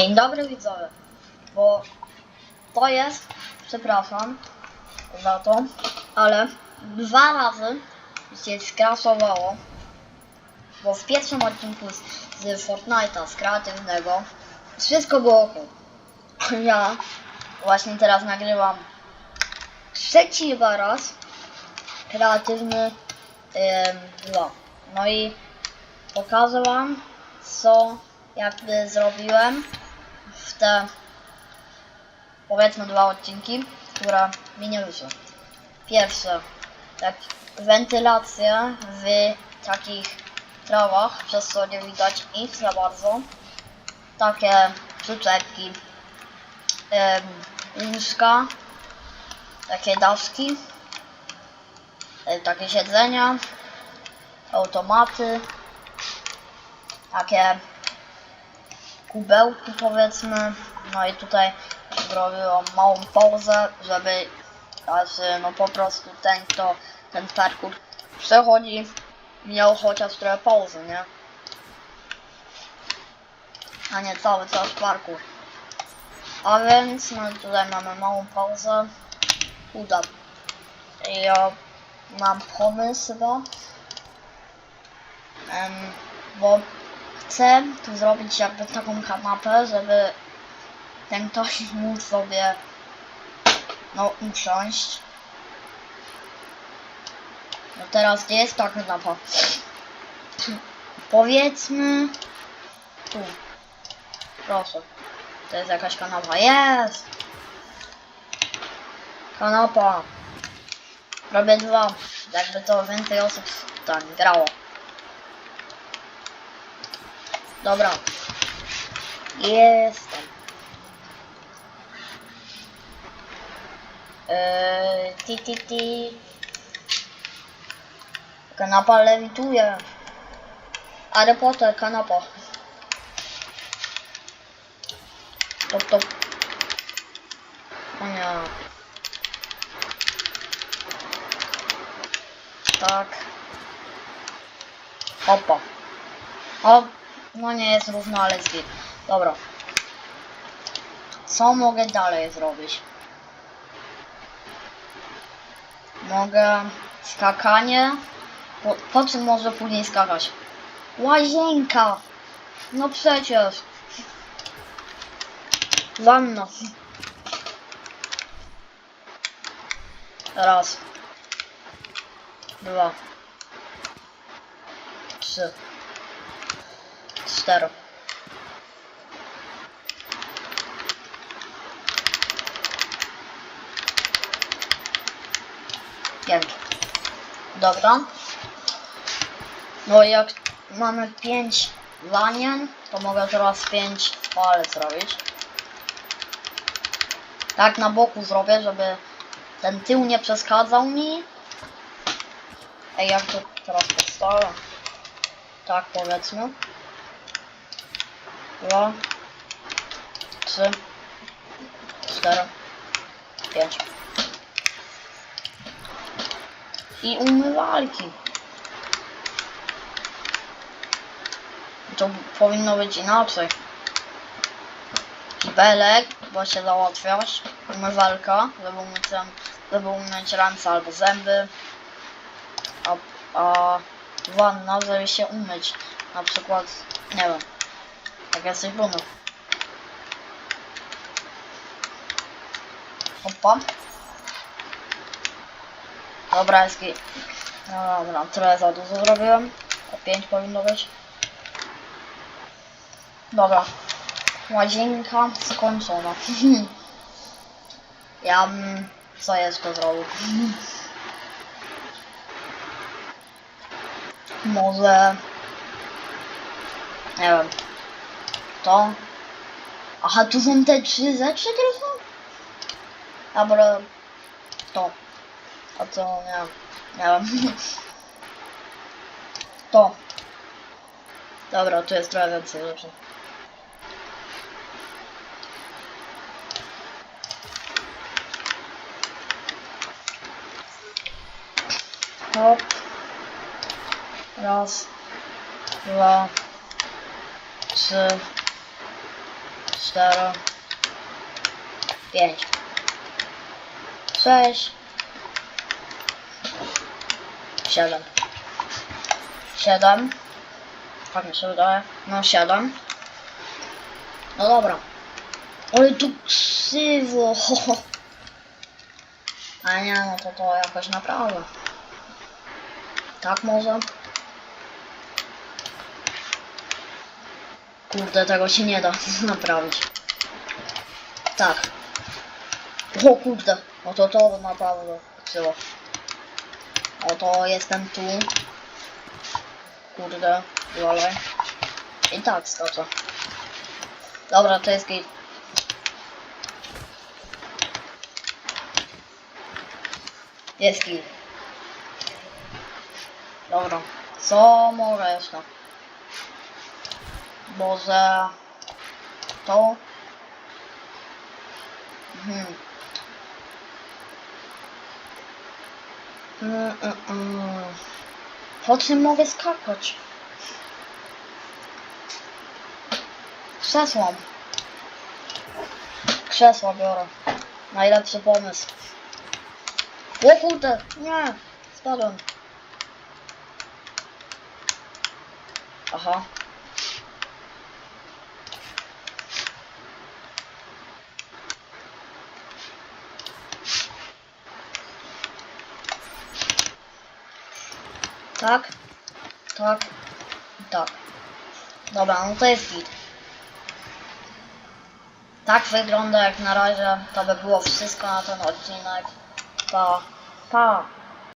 Dzień dobry widzowie, bo to jest, przepraszam za to, ale dwa razy się skrasowało, bo w pierwszym odcinku z, z Fortnite'a, z kreatywnego, wszystko było ok. Ja właśnie teraz nagrywam trzeci raz kreatywny 2. No i pokażę wam co jakby zrobiłem w te powiedzmy dwa odcinki, które mi nie wyszły. Pierwsze, tak wentylacja w takich trawach, przez co nie widać nic za bardzo. Takie przyczepki, łóżka, takie daszki, e, takie siedzenia, automaty, takie kubełki powiedzmy. No i tutaj zrobiłam małą pauzę, żeby każdy, no po prostu ten, kto ten parkour przechodzi, miał chociaż trochę pauzy, nie? A nie cały czas parkour. A więc, no tutaj mamy małą pauzę. Uda. Ja mam pomysł chyba. Em, bo chcę tu zrobić jakby taką kanapę, żeby ten ktoś mógł sobie no usiąść. No teraz gdzie jest ta kanapa? Powiedzmy tu. Proszę. To jest jakaś kanapa. Jest! Kanapa. Robię dwa. Jakby to więcej osób tam grało. Dobra. Jestem. Eee, ti, ti, ti. Kanapa lewituje. Harry Potter, kanapa. Top, top. O nie. Tak. Hopa. O, no nie jest równo, ale jest. Dobra. Co mogę dalej zrobić? Mogę skakanie. Po, po czym może później skakać? Łazienka! No przecież. Wanna. Raz. Dwa. Trzy. Cztery. Pięć. Dobra. No i jak mamy pięć wanien, to mogę teraz pięć palec zrobić. Tak na boku zrobię, żeby ten tył nie przeszkadzał mi. Ej, jak to teraz postawię? Tak powiedzmy. Dwa, trzy, cztery, pięć. I umywalki. To powinno być inaczej. Kibelek, bo się załatwiasz. Umywalka, żeby umyć, żeby umyć ręce albo zęby. A, a wanna, żeby się umyć. Na przykład, nie wiem, jesteś brudny. Opa. Dobra, jest git. No dobra, trochę za dużo zrobiłem. O 5 powinno być. Dobra. Łazienka skończona. ja bym... Co jeszcze zrobił? Może... Nie wiem. To... Aha, tu są te trzy rzeczy, które? Dobra... To. A co. Nie wiem. To. Dobra, tu jest trochę więcej rzeczy. Hop. Raz. Dwa. Trzy. Cztery, pięć, sześć, siedem, siedem, tak mi się wydaje, no siedem, no dobra, ale tu krzywo, a nie, no to to jakoś naprawdę, tak może, kurde, tego się nie da naprawić, tak, o kurde, no to to naprawdę krzywo. Oto jestem tu. Kurde, dalej. I tak skoczę. Dobra, to jest git. Jest git. Dobra, co może jeszcze? Może to? Mhm. Mm, mm, mm. Po czym mogę skakać? Krzesło. Krzesło biorę. Najlepszy pomysł. O kurde, nie, spadłem. Aha. Tak, tak, tak. Dobra, no to jest git. Tak wygląda jak na razie. To by było wszystko na ten odcinek. Pa, pa.